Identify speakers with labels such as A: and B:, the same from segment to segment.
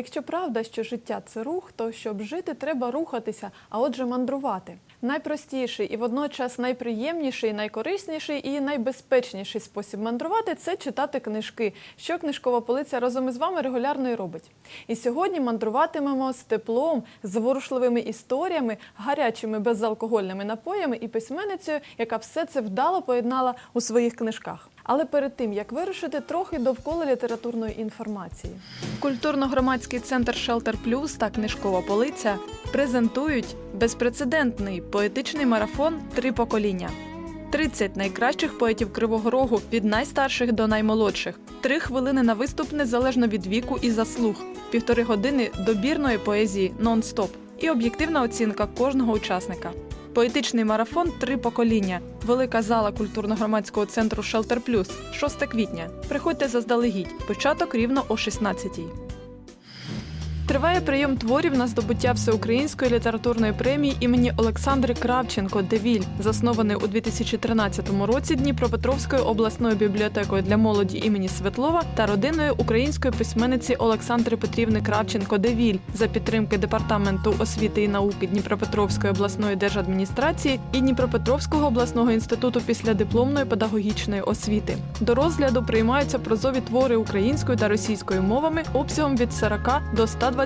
A: Якщо правда, що життя це рух, то щоб жити, треба рухатися, а отже, мандрувати. Найпростіший і водночас найприємніший, найкорисніший і найбезпечніший спосіб мандрувати це читати книжки, що книжкова полиця разом із вами регулярно і робить. І сьогодні мандруватимемо з теплом, з ворушливими історіями, гарячими безалкогольними напоями і письменницею, яка все це вдало поєднала у своїх книжках. Але перед тим як вирушити, трохи довкола літературної інформації. Культурно-громадський центр Шелтер Плюс та книжкова полиця презентують безпрецедентний поетичний марафон Три покоління. 30 найкращих поетів Кривого Рогу від найстарших до наймолодших. Три хвилини на виступ незалежно від віку і заслуг. Півтори години добірної поезії нон-стоп і об'єктивна оцінка кожного учасника. Поетичний марафон Три покоління. Велика зала культурно-громадського центру Шелтер Плюс. 6 квітня. Приходьте заздалегідь. Початок рівно о 16-й. Триває прийом творів на здобуття всеукраїнської літературної премії імені Олександри Кравченко Девіль, заснований у 2013 році Дніпропетровською обласною бібліотекою для молоді імені Светлова та родиною української письменниці Олександри Петрівни Кравченко Девіль за підтримки департаменту освіти і науки Дніпропетровської обласної держадміністрації і Дніпропетровського обласного інституту післядипломної педагогічної освіти. До розгляду приймаються прозові твори українською та російською мовами обсягом від 40 до 120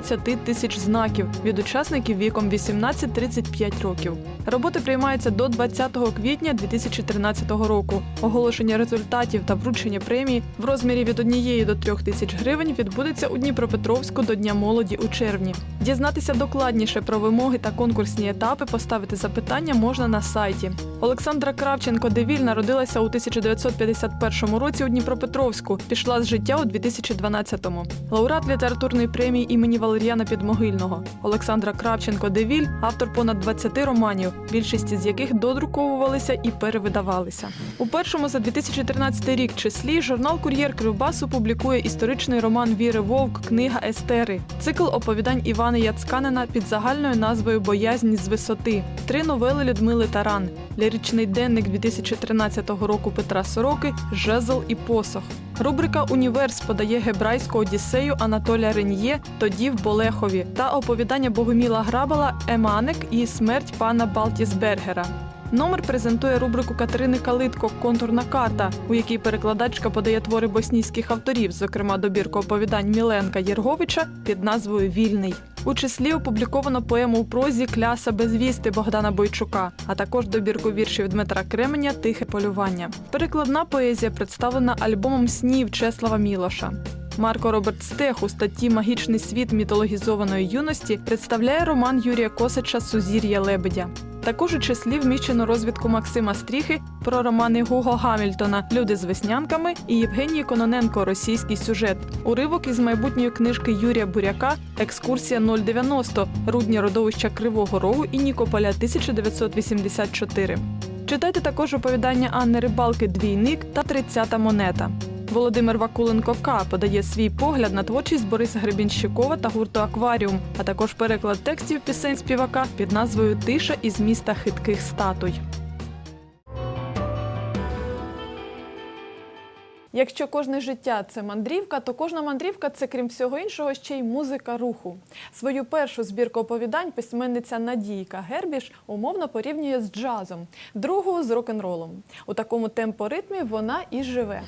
A: тисяч знаків від учасників віком 18-35 років. Роботи приймаються до 20 квітня 2013 року. Оголошення результатів та вручення премії в розмірі від 1 до 3 тисяч гривень відбудеться у Дніпропетровську до Дня молоді у червні. Дізнатися докладніше про вимоги та конкурсні етапи, поставити запитання можна на сайті. Олександра Кравченко Девіль народилася у 1951 році у Дніпропетровську. Пішла з життя у 2012-му. Лауреат літературної премії імені Валеріана Підмогильного. Олександра Кравченко Девіль автор понад 20 романів, більшість з яких додруковувалися і перевидавалися. У першому за 2013 рік числі журнал Кур'єр Кривбасу публікує історичний роман Віри Вовк Книга Естери, цикл оповідань Івана Яцканина під загальною назвою Боязнь з висоти, три новели Людмили Таран, ліричний денник 2013 року Петра Сороки, Жезл і посох. Рубрика Універс подає гебрайську одіссею Анатолія Реньє тоді в Болехові та оповідання Богоміла Грабала Еманик і смерть пана Балтісбергера. Номер презентує рубрику Катерини Калитко Контурна карта, у якій перекладачка подає твори боснійських авторів, зокрема добірку оповідань Міленка Єрговича під назвою Вільний. У числі опубліковано поему у прозі Кляса безвісти Богдана Бойчука, а також добірку віршів Дмитра Кременя Тихе полювання. Перекладна поезія представлена альбомом снів Чеслава Мілоша. Марко Роберт Стех у статті Магічний світ мітологізованої юності представляє роман Юрія Косича Сузір'я Лебедя. Також у числі вміщено розвідку Максима Стріхи про романи Гуго Гамільтона Люди з веснянками і Євгенії Кононенко Російський сюжет. Уривок із майбутньої книжки Юрія Буряка Екскурсія 090 Рудні родовища Кривого Рогу і Нікополя 1984. Читайте також оповідання Анни Рибалки Двійник та Тридцята монета. Володимир Вакуленко К подає свій погляд на творчість Бориса Гребінщикова та гурту Акваріум, а також переклад текстів пісень співака під назвою Тиша із міста хитких статуй. Якщо кожне життя це мандрівка, то кожна мандрівка це, крім всього іншого, ще й музика руху. Свою першу збірку оповідань письменниця Надійка Гербіш умовно порівнює з джазом, другу з рок-н-ролом. У такому темпоритмі вона і живе.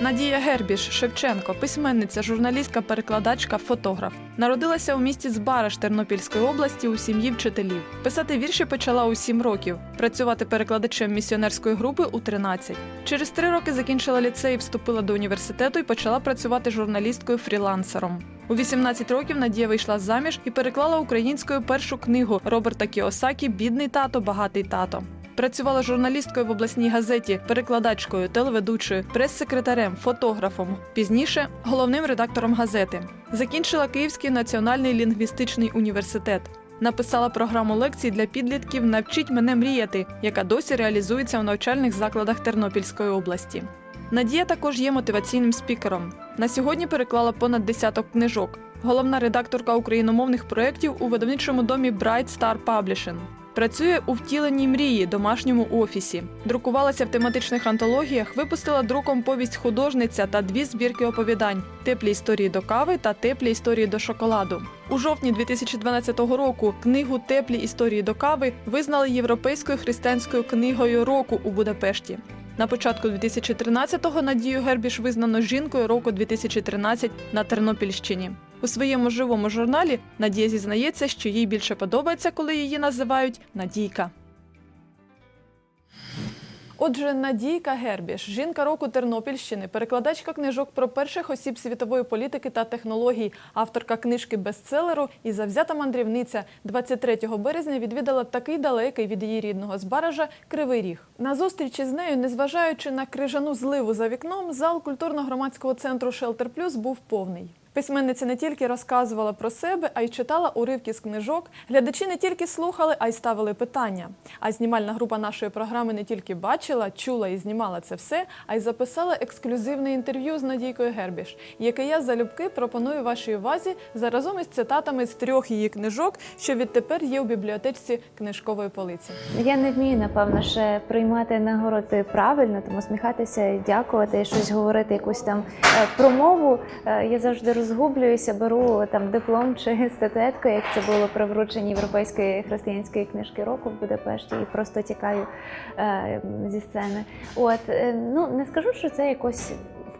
A: Надія Гербіш Шевченко, письменниця, журналістка, перекладачка, фотограф. Народилася у місті Збараш Тернопільської області у сім'ї вчителів. Писати вірші почала у 7 років, працювати перекладачем місіонерської групи у 13. Через три роки закінчила ліцей, вступила до університету і почала працювати журналісткою фрілансером. У 18 років Надія вийшла заміж і переклала українською першу книгу Роберта Кіосакі Бідний тато, багатий тато. Працювала журналісткою в обласній газеті, перекладачкою, телеведучою, прес-секретарем, фотографом. Пізніше головним редактором газети. Закінчила Київський національний лінгвістичний університет. Написала програму лекцій для підлітків Навчіть мене мріяти, яка досі реалізується у навчальних закладах Тернопільської області. Надія також є мотиваційним спікером. На сьогодні переклала понад десяток книжок. Головна редакторка україномовних проєктів у видавничому домі Bright Star Publishing. Працює у втіленій мрії домашньому офісі. Друкувалася в тематичних антологіях, випустила друком повість художниця та дві збірки оповідань: теплі історії до кави та теплі історії до шоколаду. У жовтні 2012 року книгу Теплі історії до кави визнали європейською християнською книгою року у Будапешті. На початку 2013-го Надію Гербіш визнано жінкою року 2013 на Тернопільщині. У своєму живому журналі Надія зізнається, що їй більше подобається, коли її називають Надійка. Отже, Надійка Гербіш, жінка року Тернопільщини, перекладачка книжок про перших осіб світової політики та технологій, авторка книжки бестселеру і завзята мандрівниця 23 березня відвідала такий далекий від її рідного Збаража Кривий Ріг. На зустрічі з нею, незважаючи на крижану зливу за вікном, зал культурно-громадського центру Шелтер Плюс був повний. Письменниця не тільки розказувала про себе, а й читала уривки з книжок. Глядачі не тільки слухали, а й ставили питання. А знімальна група нашої програми не тільки бачила, чула і знімала це все, а й записала ексклюзивне інтерв'ю з Надійкою Гербіш, яке я залюбки пропоную вашій увазі заразом із цитатами з трьох її книжок, що відтепер є у бібліотечці книжкової полиці.
B: Я не вмію, напевно, ще приймати нагороди правильно, тому сміхатися, дякувати, щось говорити, якусь там е, промову. Е, Я завжди розгублююся, беру там диплом чи статуетку, як це було при врученні європейської християнської книжки року в Будапешті, і просто тікаю е, зі сцени. От е, ну не скажу, що це якось.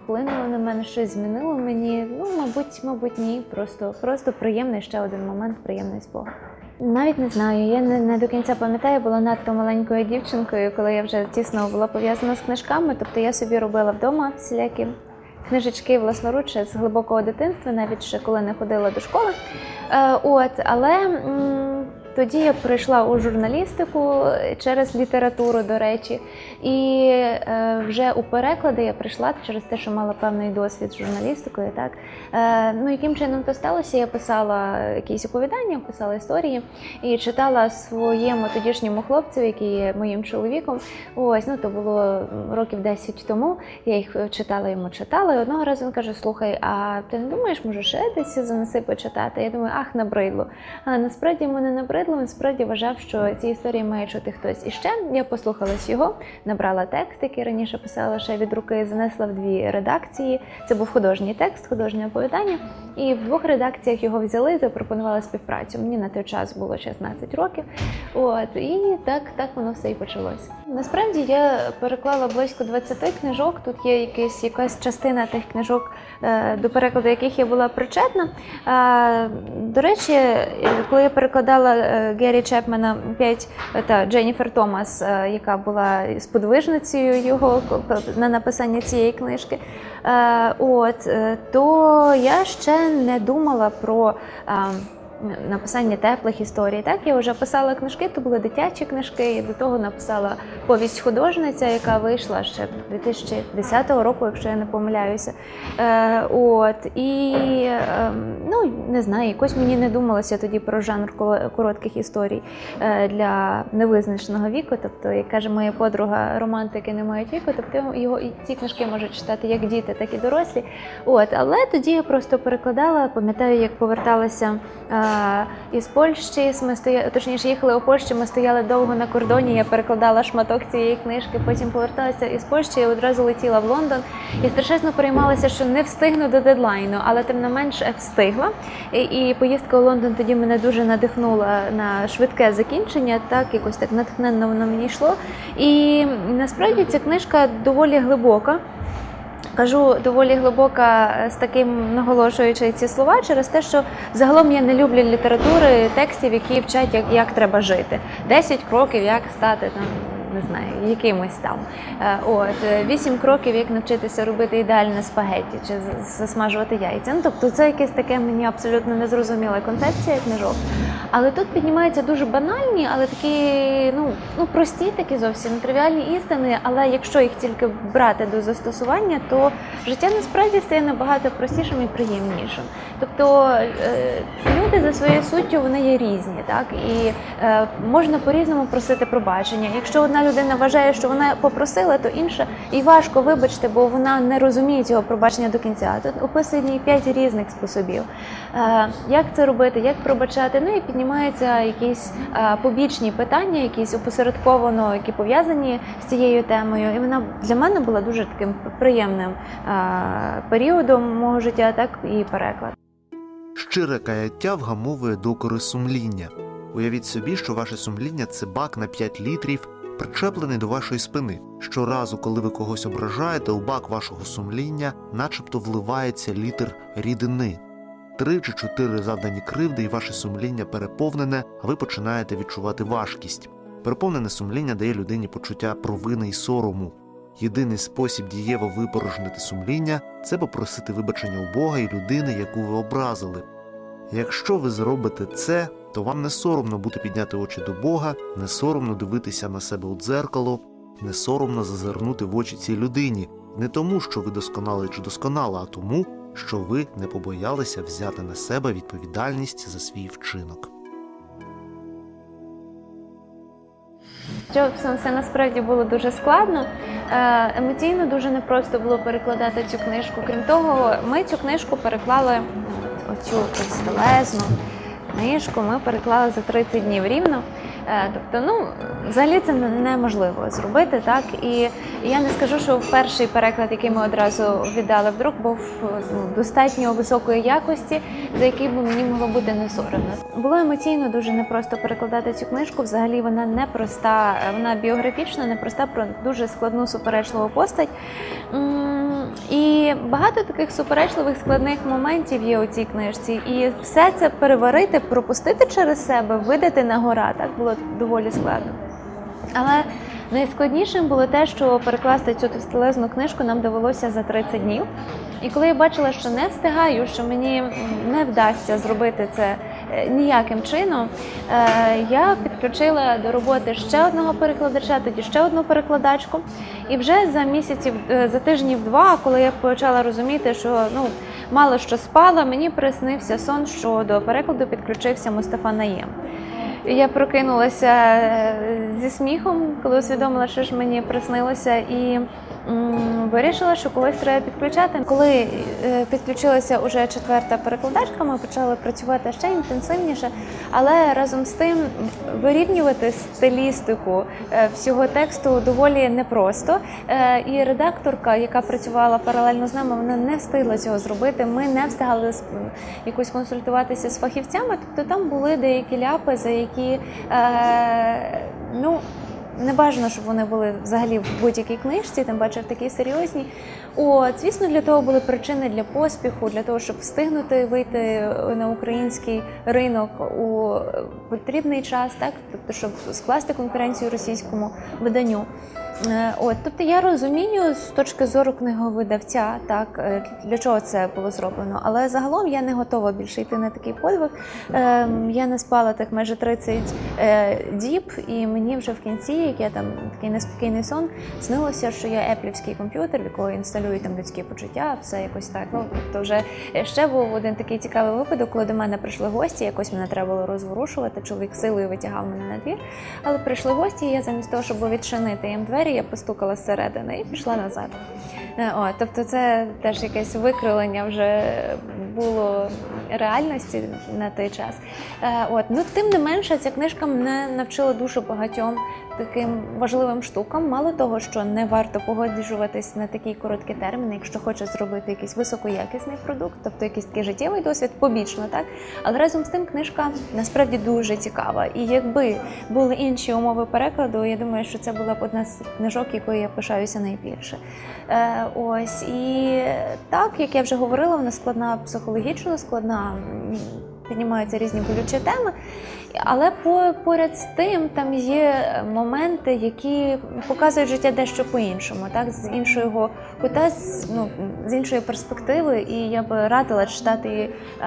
B: Вплинуло на мене щось змінило мені. Ну, мабуть, мабуть, ні. Просто, просто приємний ще один момент, приємний спогад. Навіть не знаю. Я не, не до кінця пам'ятаю, була надто маленькою дівчинкою, коли я вже тісно була пов'язана з книжками. Тобто я собі робила вдома всілякі книжечки власноруч з глибокого дитинства, навіть ще коли не ходила до школи. Е, от, але тоді я прийшла у журналістику через літературу, до речі, і е, вже у переклади я прийшла через те, що мала певний досвід з журналістикою. Так е, ну яким чином то сталося? Я писала якісь оповідання, писала історії і читала своєму тодішньому хлопцю, який є моїм чоловіком. Ось ну то було років 10 тому. Я їх читала йому, читала. І одного разу він каже: Слухай, а ти не думаєш, може ще десь занеси почитати? Я думаю, ах, набридло. Але насправді йому не набридло. Він справді вважав, що ці історії має чути хтось. І ще я послухалась його, набрала текст, який раніше писала ще від руки, занесла в дві редакції. Це був художній текст, художнє оповідання. І в двох редакціях його взяли і запропонували співпрацю. Мені на той час було 16 років. От і так, так воно все і почалося. Насправді я переклала близько 20 книжок. Тут є якась якась частина тих книжок, е, до перекладу яких я була причетна. До речі, коли я перекладала е, Геррі Чепмена 5 та Дженніфер Томас, е, яка була сподвижницею його на написання цієї книжки. Е, От е, то я ще не думала про. Написання теплих історій. Так, я вже писала книжки, то були дитячі книжки. І до того написала повість художниця, яка вийшла ще 2010 року, якщо я не помиляюся. Е, от і е, ну не знаю, якось мені не думалося тоді про жанр коротких історій е, для невизначеного віку. Тобто, як каже моя подруга, романтики не мають віку, тобто його і ці книжки можуть читати як діти, так і дорослі. От, але тоді я просто перекладала. Пам'ятаю, як поверталася е, із Польщі. Ми стояли, точніше, їхали у Польщі. Ми стояли довго на кордоні. Я перекладала шматок цієї книжки. Потім поверталася із Польщі. і одразу летіла в Лондон і страшенно переймалася, що не встигну до дедлайну, але тим не менш е, встигла. І, і поїздка у Лондон тоді мене дуже надихнула на швидке закінчення. Так якось так натхненно воно мені йшло. І насправді ця книжка доволі глибока. Кажу доволі глибока е, з таким наголошуючи ці слова через те, що загалом я не люблю літератури текстів, які вчать, як, як треба жити. 10 кроків, як стати там. Не знаю, якимось там. Е, От е, вісім кроків, як навчитися робити ідеальне спагетті чи засмажувати яйця. Ну тобто, це якесь таке мені абсолютно незрозуміла концепція книжок. Але тут піднімаються дуже банальні, але такі ну, ну прості, такі зовсім тривіальні істини. Але якщо їх тільки брати до застосування, то життя насправді стає набагато простішим і приємнішим. Тобто е, люди за своєю суттю вони є різні, так і можна по-різному просити пробачення. Якщо одна людина вважає, що вона попросила, то інша і важко вибачити, бо вона не розуміє цього пробачення до кінця. Тут описані п'ять різних способів. Е, як це робити, як пробачати? Ну і піднімаються якісь е, побічні питання, якісь опосередковано, які пов'язані з цією темою. І вона для мене була дуже таким приємним е, періодом мого життя, так і переклад.
C: Щире каяття вгамовує докори сумління. Уявіть собі, що ваше сумління це бак на 5 літрів, причеплений до вашої спини. Щоразу, коли ви когось ображаєте, у бак вашого сумління начебто вливається літр рідини. Три чи чотири завдані кривди, і ваше сумління переповнене, а ви починаєте відчувати важкість. Переповнене сумління дає людині почуття провини і сорому. Єдиний спосіб дієво випорожнити сумління це попросити вибачення у Бога і людини, яку ви образили. Якщо ви зробите це, то вам не соромно бути підняти очі до Бога, не соромно дивитися на себе у дзеркало, не соромно зазирнути в очі цій людині, не тому, що ви досконали чи досконала, а тому, що ви не побоялися взяти на себе відповідальність за свій вчинок.
B: Джобсом все насправді було дуже складно. Е, Емоційно дуже непросто було перекладати цю книжку. Крім того, ми цю книжку переклали оцю стелезну книжку. Ми переклали за 30 днів рівно. Е, Тобто, ну взагалі це неможливо зробити, так і я не скажу, що перший переклад, який ми одразу віддали в друк, був ну, достатньо високої якості, за який би мені могло бути не соромно. Було емоційно дуже непросто перекладати цю книжку. Взагалі вона непроста, е, вона біографічна, непроста про дуже складну суперечливу постать. І багато таких суперечливих складних моментів є у цій книжці. І все це переварити, пропустити через себе, видати на гора, так було доволі складно. Але найскладнішим було те, що перекласти цю товстелезну книжку нам довелося за 30 днів. І коли я бачила, що не встигаю, що мені не вдасться зробити це е, ніяким чином, е, я підключила до роботи ще одного перекладача, тоді ще одну перекладачку. І вже за місяців, е, за тижнів два, коли я почала розуміти, що ну мало що спала, мені приснився сон, що до перекладу підключився Мустафа Наєм. Я прокинулася е, зі сміхом, коли усвідомила, що ж мені приснилося, і вирішила, що когось треба підключати. Коли е, підключилася уже четверта перекладачка, ми почали працювати ще інтенсивніше, але разом з тим вирівнювати стилістику е, всього тексту доволі непросто. Е, І редакторка, яка працювала паралельно з нами, вона не встигла цього зробити. Ми не встигали якось консультуватися з фахівцями. Тобто там були деякі ляпи, за які ну. Не бажано, щоб вони були взагалі в будь-якій книжці, тим паче в такій серйозній. От, звісно, для того були причини для поспіху, для того, щоб встигнути вийти на український ринок у потрібний час, так тобто, щоб скласти конкуренцію російському виданню. Е, От, тобто я розумію з точки зору книговидавця, так е, для чого це було зроблено. Але загалом я не готова більше йти на такий подвиг. Ем, Я не спала так майже 30 е, діб, і мені вже в кінці, як я там такий неспокійний сон, снилося, що я еплівський комп'ютер, в якого інсталюю там людські почуття, все якось так. Ну тобто, вже ще був один такий цікавий випадок, коли до мене прийшли гості. Якось мене треба було розворушувати. Чоловік силою витягав мене на двір. Але прийшли гості, і я замість того, щоб відчинити їм двері, я постукала зсередини і пішла назад. Е, О, тобто, це теж якесь викривлення вже було реальності на той час. Е, От ну тим не менше, ця книжка мене навчила дуже багатьом таким важливим штукам. Мало того, що не варто погоджуватись на такий короткий термін, якщо хочеш зробити якийсь високоякісний продукт, тобто якийсь такий життєвий досвід, побічно, так але разом з тим книжка насправді дуже цікава. І якби були інші умови перекладу, я думаю, що це була б одна з книжок, якою я пишаюся найбільше. Е, ось і так, як я вже говорила, вона складна психологічно, складна. Піднімаються різні болючі теми, але по, поряд з тим там є моменти, які показують життя дещо по-іншому, так з іншого кута, з, ну, з іншої перспективи. І я би радила читати її е,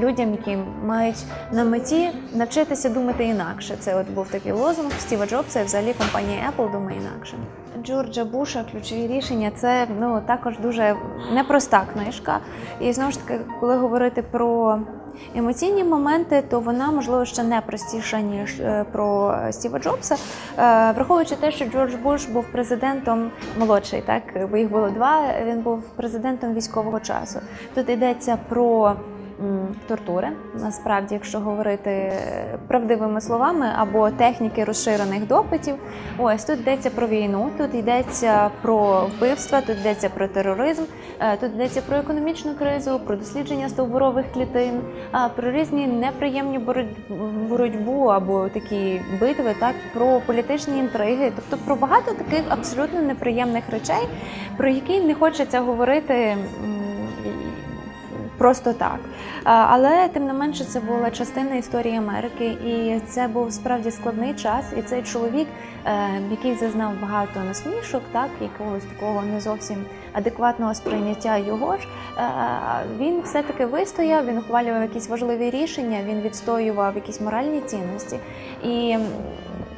B: людям, які мають на меті навчитися думати інакше. Це от був такий лозунг Стіва Джобса і взагалі компанія Apple думає інакше. Джорджа Буша ключові рішення це ну також дуже непроста книжка. І знову ж таки, коли говорити про Емоційні моменти, то вона можливо ще не простіша ніж е, про Стіва Джобса, Е, враховуючи те, що Джордж Буш був президентом молодший, так бо їх було два. Він був президентом військового часу. Тут йдеться про тортури. Насправді, якщо говорити е, правдивими словами, або техніки розширених допитів. Ось тут йдеться про війну, тут йдеться про вбивства, тут йдеться про тероризм, е, тут йдеться про економічну кризу, про дослідження стовбурових клітин, про різні неприємні бороть- боротьбу або такі битви, так про політичні інтриги, тобто про багато таких абсолютно неприємних речей, про які не хочеться говорити. Просто так, але тим не менше це була частина історії Америки, і це був справді складний час. І цей чоловік, який зазнав багато насмішок, так якогось такого не зовсім адекватного сприйняття його ж, е, він все-таки вистояв, він ухвалював якісь важливі рішення, він відстоював якісь моральні цінності. І,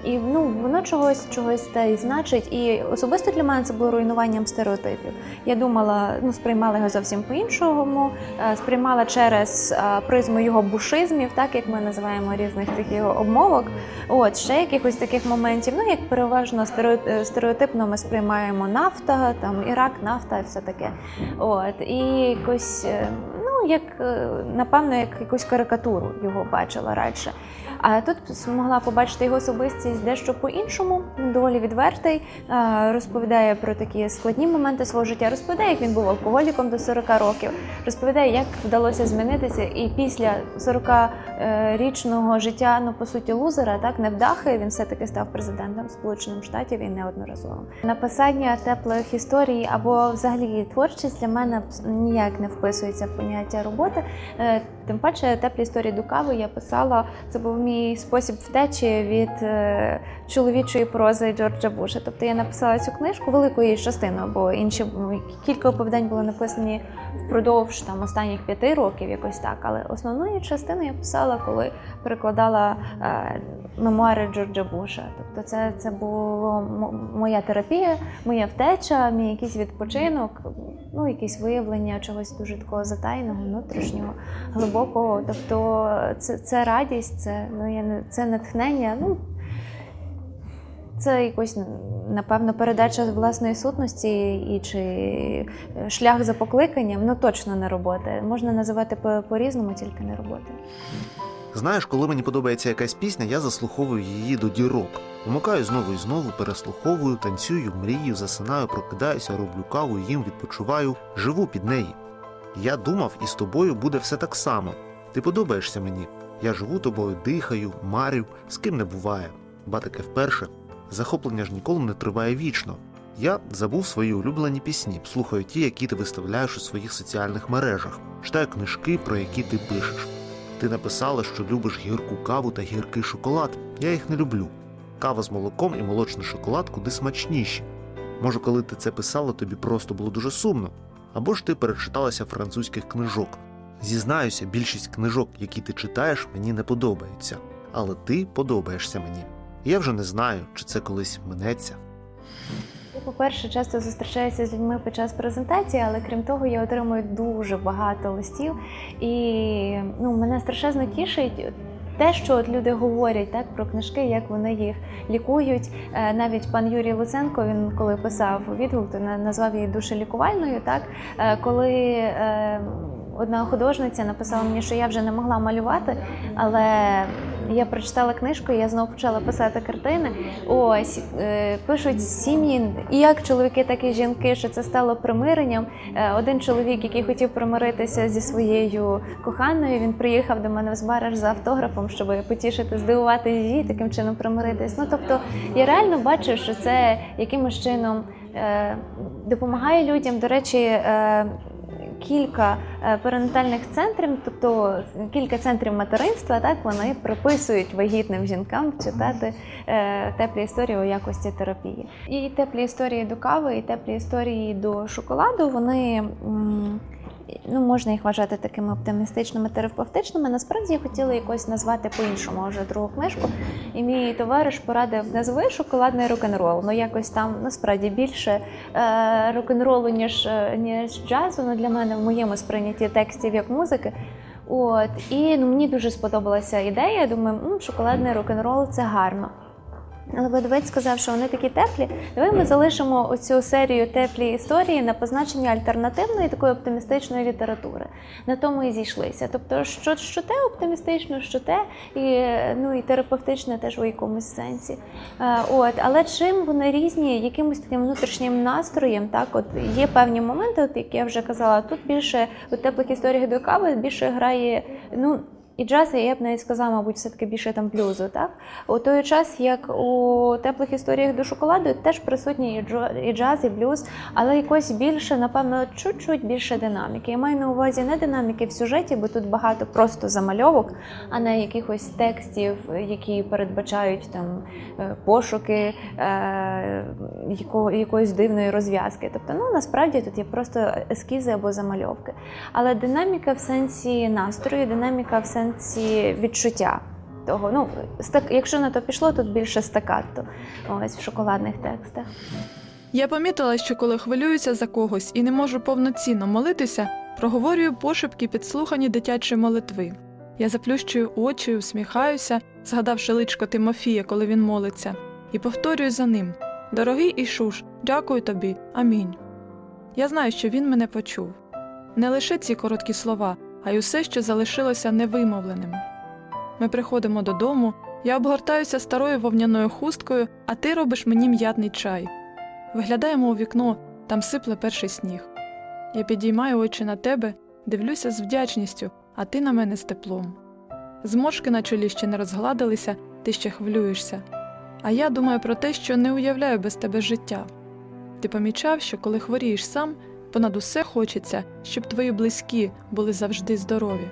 B: і ну, воно чогось чогось те й значить. І особисто для мене це було руйнуванням стереотипів. Я думала, ну сприймала його зовсім по-іншому, е, сприймала через е, призму його бушизмів, так як ми називаємо різних цих його обмовок. От ще якихось таких моментів. Ну як переважно е, стереотипно ми сприймаємо нафта, там Ірак, нафта і все таке. От і якось, е, ну як е, напевно, як якусь карикатуру його бачила радше. А тут змогла побачити його особистість дещо по-іншому, доволі відвертий, е, розповідає про такі складні моменти свого життя, розповідає, як він був алкоголіком до 40 років, розповідає, як вдалося змінитися, і після 40-річного життя, ну по суті, лузера, так невдахи, він все-таки став президентом Сполучених Штатів і неодноразово. Написання теплих історій або взагалі творчість для мене ніяк не вписується в поняття роботи. Е, Тим паче теплі історії до кави я писала. Це був мій спосіб втечі від е, чоловічої прози Джорджа Буша. Тобто я написала цю книжку великою її частиною, бо інші кілька оповідань були написані впродовж там останніх п'яти років, якось так. Але основну її частину я писала, коли перекладала е, мемуари Джорджа Буша. Тобто, це, це було моя терапія, моя втеча, мій якийсь відпочинок, ну якісь виявлення чогось дуже такого затайного, внутрішнього глибокого. Тобто це, це радість, це, ну, я не, це натхнення. Ну, це якось, напевно, передача власної сутності і чи шлях за покликанням, ну точно не робота. Можна називати по- по-різному, тільки не робота.
C: Знаєш, коли мені подобається якась пісня, я заслуховую її до дірок. Вмикаю знову і знову, переслуховую, танцюю, мрію, засинаю, прокидаюся, роблю каву, їм відпочиваю, живу під неї. Я думав, і з тобою буде все так само. Ти подобаєшся мені. Я живу тобою, дихаю, марю, з ким не буває. Ба таке вперше. Захоплення ж ніколи не триває вічно. Я забув свої улюблені пісні, слухаю ті, які ти виставляєш у своїх соціальних мережах, читаю книжки, про які ти пишеш. Ти написала, що любиш гірку каву та гіркий шоколад. Я їх не люблю. Кава з молоком і молочний шоколад куди смачніші. Може, коли ти це писала, тобі просто було дуже сумно. Або ж ти перечиталася французьких книжок. Зізнаюся, більшість книжок, які ти читаєш, мені не подобаються. Але ти подобаєшся мені. Я вже не знаю, чи це колись минеться.
B: По-перше, часто зустрічаюся з людьми під час презентації, але крім того, я отримую дуже багато листів. І ну, мене страшенно тішить. Те, що от люди говорять так про книжки, як вони їх лікують. Е, Навіть пан Юрій Луценко, він коли писав відгук, то на- назвав її душелікувальною. Так Е, коли е, одна художниця написала мені, що я вже не могла малювати, але я прочитала книжку, я знову почала писати картини. Ось е, пишуть сім'ї, і як чоловіки, так і жінки, що це стало примиренням. Е, один чоловік, який хотів примиритися зі своєю коханою, він приїхав до мене в Збараж за автографом, щоб потішити, здивувати її, таким чином примиритись. Ну тобто я реально бачу, що це якимось чином е, допомагає людям. До речі. Кілька е, перинатальних центрів, тобто кілька центрів материнства, так вони приписують вагітним жінкам читати е, теплі історії у якості терапії. І теплі історії до кави, і теплі історії до шоколаду. Вони ну, можна їх вважати такими оптимістичними терапевтичними. Насправді я хотіла якось назвати по-іншому вже другу книжку. І мій товариш порадив назви шоколадний рок-н-рол. Ну якось там насправді більше е, рок-н-ролу, ніж, е, ніж джазу. Ну для мене в моєму сприйнятті текстів як музики. От і ну, мені дуже сподобалася ідея. Я думаю, шоколадний рок-н-рол це гарно. Але видавець сказав, що вони такі теплі. Давай ми залишимо оцю серію теплі історії на позначення альтернативної такої оптимістичної літератури. На тому і зійшлися. Тобто, що, що те оптимістично, що те, і, ну, і терапевтичне теж у якомусь сенсі. Е, от, але чим вони різні, якимось таким внутрішнім настроєм, так, от є певні моменти, от, як я вже казала, тут більше у теплих історіях до кави більше грає. ну, і джаз, я б навіть сказала, мабуть, все-таки більше там блюзу, так? У той час, як у теплих історіях до шоколаду, теж присутні і джаз, і блюз, але якось більше, напевно, чуть-чуть більше динаміки. Я маю на увазі не динаміки в сюжеті, бо тут багато просто замальовок, а не якихось текстів, які передбачають там е, пошуки е, якого, якоїсь дивної розв'язки. Тобто, ну насправді тут є просто ескізи або замальовки. Але динаміка в сенсі настрою, динаміка в сенсі відчуття. Того, ну, стак, якщо на то пішло, тут більше стакатто ось в шоколадних текстах.
A: Я помітила, що коли хвилююся за когось і не можу повноцінно молитися, проговорюю пошепки підслухані дитячі молитви. Я заплющую очі, усміхаюся, згадавши личко Тимофія, коли він молиться, і повторюю за ним: Дорогий Ішуш, дякую тобі, амінь. Я знаю, що він мене почув. Не лише ці короткі слова, а й усе, що залишилося невимовленим. Ми приходимо додому, я обгортаюся старою вовняною хусткою, а ти робиш мені м'ятний чай. Виглядаємо у вікно, там сипле перший сніг. Я підіймаю очі на тебе, дивлюся з вдячністю, а ти на мене з теплом. Зморшки на чолі ще не розгладилися, ти ще хвилюєшся. А я думаю про те, що не уявляю без тебе життя. Ти помічав, що коли хворієш сам, понад усе хочеться, щоб твої близькі були завжди здорові.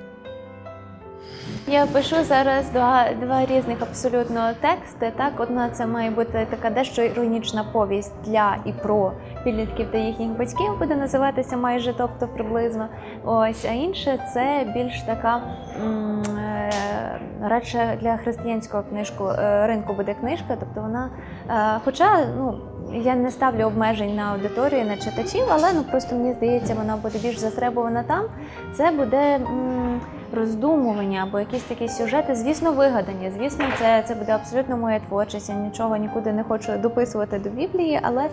B: Я пишу зараз два, два різних абсолютно тексти. Так, одна це має бути така дещо іронічна повість для і про підлітків та їхніх батьків, буде називатися майже, тобто приблизно. Ось, а інше це більш така м, е, радше для християнського книжку е, ринку буде книжка, тобто вона, е, хоча ну. Я не ставлю обмежень на аудиторію, на читачів, але ну просто мені здається, вона буде більш застребована там. Це буде м, роздумування або якісь такі сюжети, звісно, вигадані. Звісно, це, це буде абсолютно моя творчість. Я нічого нікуди не хочу дописувати до Біблії, але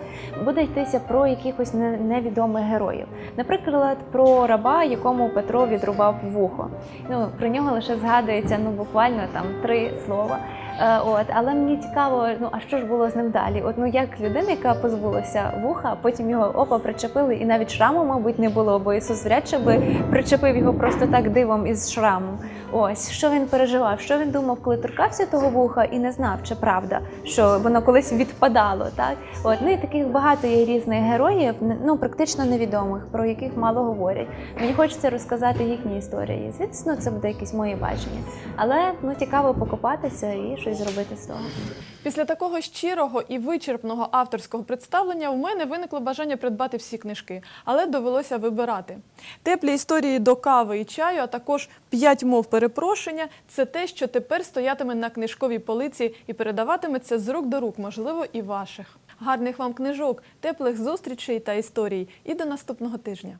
B: буде йтися про якихось не- невідомих героїв. Наприклад, про раба, якому Петро відрубав вухо. Ну про нього лише згадується ну буквально там три слова. Е, От, але мені цікаво, ну а що ж було з ним далі? От ну як людина, яка позбулася вуха, потім його опа причепили, і навіть шраму, мабуть, не було, бо Ісус вряд чи би причепив його просто так дивом із шрамом. Ось що він переживав, що він думав, коли торкався того вуха і не знав, чи правда, що воно колись відпадало. Так, от ну і таких багато є різних героїв, ну практично невідомих, про яких мало говорять. Мені хочеться розказати їхні історії. Звісно, це буде якесь моє бачення, але ну цікаво покопатися і щось зробити з того.
A: Після такого щирого і вичерпного авторського представлення у мене виникло бажання придбати всі книжки, але довелося вибирати. Теплі історії до кави і чаю, а також п'ять мов перепрошення це те, що тепер стоятиме на книжковій полиці і передаватиметься з рук до рук, можливо, і ваших. Гарних вам книжок, теплих зустрічей та історій. І до наступного тижня.